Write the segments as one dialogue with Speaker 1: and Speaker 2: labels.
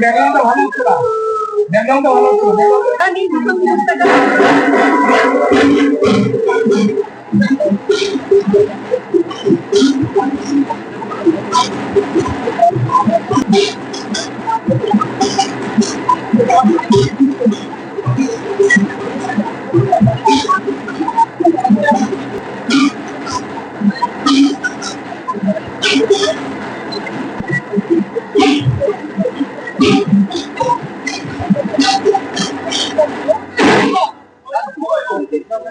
Speaker 1: ব্যাকগ্রাউন্ডটা ভালো হচ্ছে না ব্যাকগ্রাউন্ডটা ভালো হচ্ছে না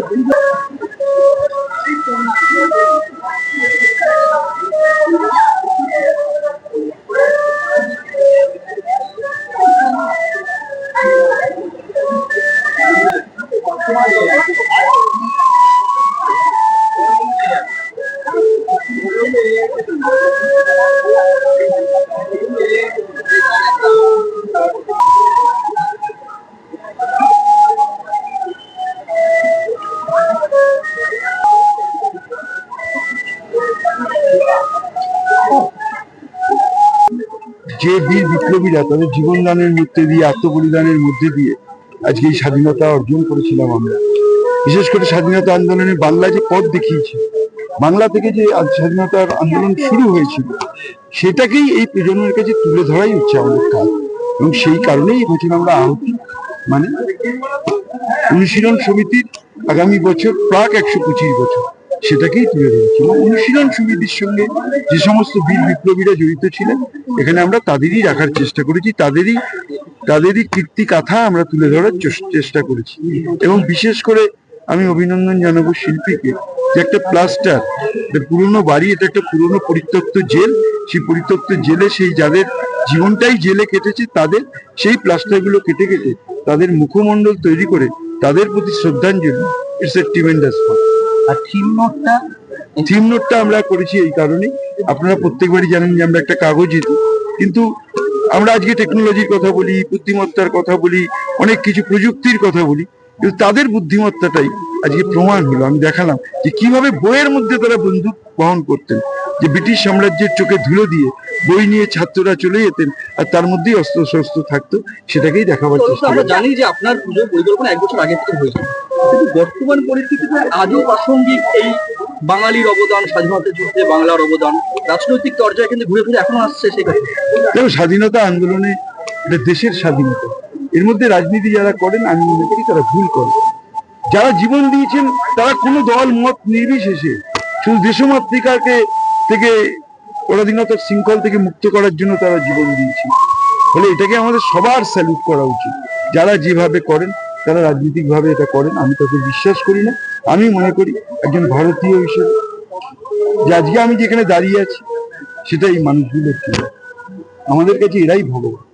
Speaker 1: Obrigado. যে বীর বিপ্লবীরা তাদের জীবনদানের মধ্যে দিয়ে, আত্মবলিদানের মধ্যে দিয়ে আজকে এই স্বাধীনতা অর্জন করেছিলাম আমরা। বিশেষ করে স্বাধীনতা আন্দোলনে বাংলা যে পথ দেখিয়েছে, বাংলা থেকে যে স্বাধীনতার আন্দোলন শুরু হয়েছিল, সেটাকেই এই প্রজন্মের কাছে তুলে ধরাই হচ্ছে আমাদের কাজ। এবং সেই কারণেই এবছর আমরা আহতি। মানে অনুশীলন সমিতির আগামী বছর, প্রাক একশো পঁচিশ বছর। সেটাকেই তুলে ধরেছি এবং অনুশীলন সমিতির সঙ্গে যে সমস্ত বীর বিপ্লবীরা জড়িত ছিলেন, এখানে আমরা তাদেরই রাখার চেষ্টা করেছি, তাদেরই তাদেরই কীর্তি কথা আমরা তুলে ধরার চেষ্টা করেছি। এবং বিশেষ করে আমি অভিনন্দন জানাব শিল্পীকে যে একটা প্লাস্টার পুরনো বাড়ি, এটা একটা পুরনো পরিত্যক্ত জেল, সেই পরিত্যক্ত জেলে সেই যাদের জীবনটাই জেলে কেটেছে, তাদের সেই প্লাস্টারগুলো কেটে কেটে তাদের মুখমণ্ডল তৈরি করে তাদের প্রতি শ্রদ্ধাঞ্জলি। ইটস এ ট্রিমেন্ডাস
Speaker 2: আর থিম নোটটা
Speaker 1: থিম নোটটা আমরা করেছি এই কারণে আপনারা প্রত্যেকবারই জানেন যে আমরা একটা কাগজে কিন্তু আমরা আজকে টেকনোলজির কথা বলি, বুদ্ধিমত্তার কথা বলি, অনেক কিছু প্রযুক্তির কথা বলি। কিন্তু তাদের বুদ্ধিমত্তাটাই আজকে প্রমাণ হলো। আমি দেখালাম যে কীভাবে বইয়ের মধ্যে তারা বন্দুক বহন করতেন। যে ব্রিটিশ সাম্রাজ্যের চোখে ধুলো দিয়ে বই নিয়ে ছাত্ররা চলে যেতেন আর তার মধ্যেই অস্ত্র শস্ত্র থাকতো সেটাকেই দেখাবার চেষ্টা
Speaker 2: আমরা জানি যে আপনার পুজো পরিকল্পনা এক বছর আগে থেকে হয়েছিল কিন্তু বর্তমান পরিস্থিতিতে আজও প্রাসঙ্গিক এই বাঙালির অবদান স্বাধীনতা যুদ্ধে বাংলার অবদান রাজনৈতিক পর্যায়ে কিন্তু ঘুরে ফিরে এখনও আসছে সেখানে
Speaker 1: দেখো স্বাধীনতা আন্দোলনে এটা দেশের স্বাধীনতা। এর মধ্যে রাজনীতি যারা করেন আমি মনে করি তারা ভুল করেন। যারা জীবন দিয়েছেন তারা কোনো দল মত নির্বিশেষে। শুধু দেশমাতৃকাকে থেকে পরাধীনতার শৃঙ্খল থেকে মুক্ত করার জন্য তারা জীবন দিয়েছেন ফলে এটাকে আমাদের সবার স্যালুট করা উচিত। যারা যেভাবে করেন তারা রাজনৈতিকভাবে এটা করেন আমি তাকে বিশ্বাস করি না। আমি মনে করি একজন ভারতীয় হিসেবে যে আজকে আমি যেখানে দাঁড়িয়ে আছি সেটা এই মানুষগুলোর জন্য। আমাদের কাছে এরাই ভগবান।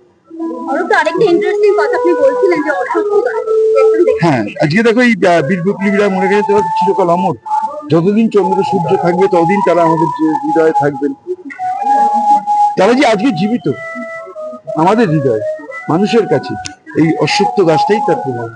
Speaker 1: হ্যাঁ আজকে দেখো এই আহ, বীর বিপ্লবীরা মনে করেন তারা চিরকাল অমর। যতদিন চন্দ্র সূর্য থাকবে ততদিন তারা আমাদের হৃদয়ে থাকবেন। তারা যে আজকে জীবিত। আমাদের হৃদয় মানুষের কাছে। এই অসত্য গাছটাই তার প্রমাণ